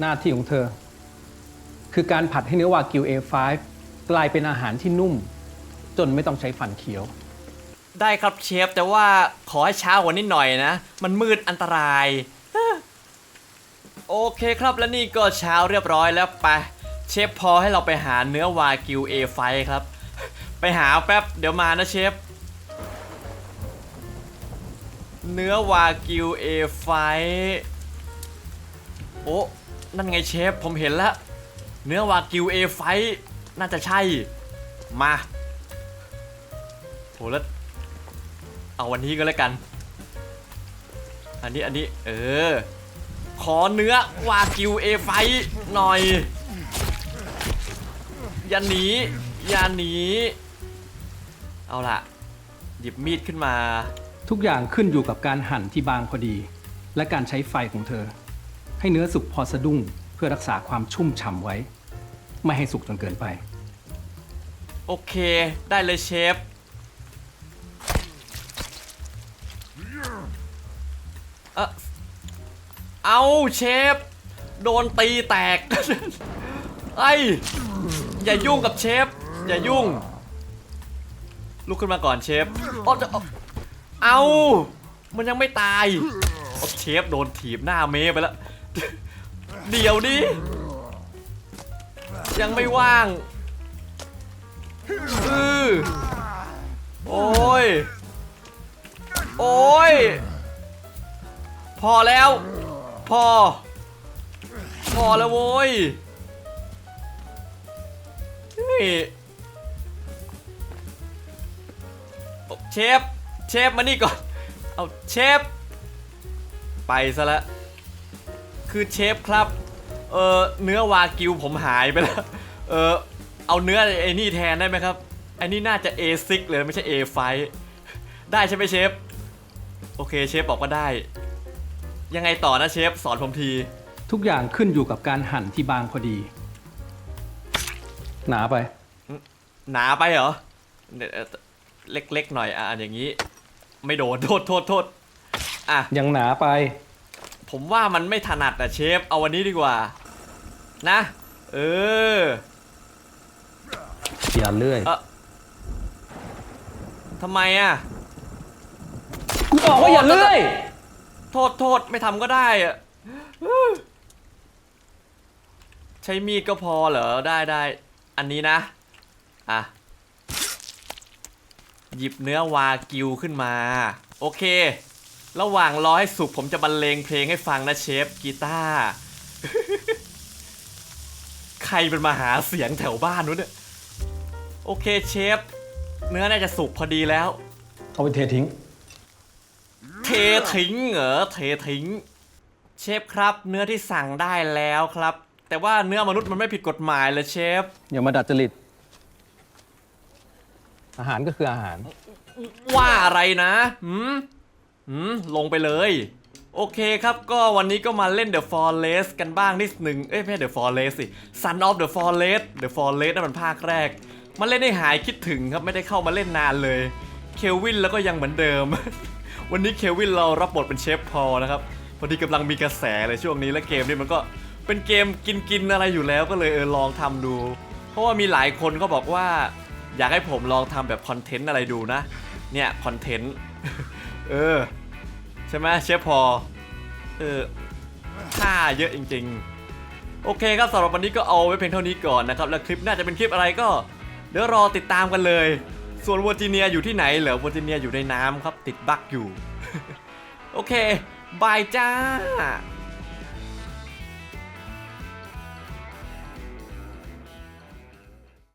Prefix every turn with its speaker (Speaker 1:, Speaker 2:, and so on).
Speaker 1: หน้าที่ของเธอ คือการผัดให้เนื้อวากิว A5 กลายเป็นอาหารที่นุ่ม จนไม่ต้องใช้ฟันเคี้ยว
Speaker 2: ได้ครับเชฟ แต่ว่าขอให้เช้ากว่านี้หน่อยนะ มันมืดอันตราย โอเคครับและนี่ก็เช้าเรียบร้อยแล้วไป เชฟพอให้เราไปหาเนื้อวากิว A5 ครับ ไปหาแป๊บเดี๋ยวมานะเชฟเนื้อวากิว A5 โอ้ นั่นไงเชฟ ผมเห็นแล้ว เนื้อวากิว A5 น่าจะใช่ มาโหแล้วเอาวันนี้ก็แล้วกัน อันนี้อันนี้ เออ ขอเนื้อวากิวเอไฟหน่อย อย่าหนีอย่าหนีเอาล่ะ หยิบมีดขึ้นมา
Speaker 1: ทุกอย่างขึ้นอยู่กับการหั่นที่บางพอดี และการใช้ไฟของเธอ ให้เนื้อสุกพอสะดุ้งเพื่อรักษาความชุ่มฉ่ำไว้ ไม่ให้สุกจนเกินไป
Speaker 2: โอเค ได้เลยเชฟ เอะเอาเชฟ โดนตีแตก ไอ้ยอย่ายุ่งกับเชฟ อย่ายุ่ง ลุกขึ้นมาก่อนเชฟอ๋อจะเอาเอา มันยังไม่ตายโอ้เชฟโดนถีบหน้าเมไปแล้ว เดี๋ยวดิ ยังไม่ว่างอือโอ้ย โอ้ย พอแล้ว พอ พอแล้วโว้ยนี่เชฟ เชฟมานี่ก่อน เอาเชฟ ไปซะแล้ว คือเชฟครับเออเนื้อวากิวผมหายไปแล้วเออเอาเนื้อไอ้นี่แทนได้ไหมครับไอ้นี่น่าจะ A6 เลยไม่ใช่ A5 ได้ใช่ไหมเชฟ โอเคเชฟบอกว่าได้ ยังไงต่อนะเชฟสอนผมที
Speaker 1: ทุกอย่างขึ้นอยู่กับการหั่นที่บางพอดี หนาไป
Speaker 2: หนาไปเหรอเดี๋ยวเอ่อเล็กๆหน่อยอะอันอย่างนี้ ไม่โดนโทษโทษโทษอะ
Speaker 1: ยังหนาไป
Speaker 2: ผมว่ามันไม่ถนัดอะเชฟ เอาวันนี้ดีกว่า นะ เออ
Speaker 1: อย่าเลื่อย
Speaker 2: เออทำไมอะ
Speaker 1: กูบอกว่าอย่าเลื่อย
Speaker 2: โทษโทษไม่ทำก็ได้อะใช้มีดก็พอเหรอ ได้ได้ อันนี้นะ อะ หยิบเนื้อวากิวขึ้นมา โอเค ระหว่างรอให้สุกผมจะบรรเลงเพลงให้ฟังนะเชฟกีตาร์ใครเป็นมาหาเสียงแถวบ้านนู้นเนี่ยโอเคเชฟ เนื้อน่าจะสุกพอดีแล้ว
Speaker 1: เอาไปเททิ้ง
Speaker 2: เททิ้งเหรอเททิ้ง เชฟครับ เนื้อที่สั่งได้แล้วครับ แต่ว่าเนื้อมนุษย์มันไม่ผิดกฎหมายเลยเชฟ
Speaker 1: อย่ามาดัดจริต อาหารก็คืออาหาร
Speaker 2: ว่าอะไรนะหืม หืมลงไปเลย โอเคครับก็วันนี้ก็มาเล่น The Forest กันบ้างนิดหนึ่งเอ้ยไม่ใช่ The Forest สิ Son of the Forest The Forest นั่นมันภาคแรก มาเล่นให้หายคิดถึงครับไม่ได้เข้ามาเล่นนานเลยเควินแล้วก็ยังเหมือนเดิม วันนี้เควินเรารับบทเป็นเชฟพอนะครับพอดีกำลังมีกระแสเลยช่วงนี้และเกมนี้มันก็เป็นเกมกินกินอะไรอยู่แล้วก็เลยเออลองทำดู เพราะว่ามีหลายคนก็บอกว่า อยากให้ผมลองทำแบบคอนเทนต์อะไรดูนะ เนี่ยคอนเทนต์ เออ ใช่ไหมเชฟพอ เออท่าเยอะจริง ๆ โอเคครับสำหรับวันนี้ก็เอาไว้เพียงเท่านี้ก่อนนะครับ แล้วคลิปหน่าจะเป็นคลิปอะไรก็ เดี๋ยวรอติดตามกันเลย ส่วนวอร์จิเนียอยู่ที่ไหนเหรอวอร์จิเนียอยู่ในน้ำครับติดบั๊กอยู่ โอเคบายจ้า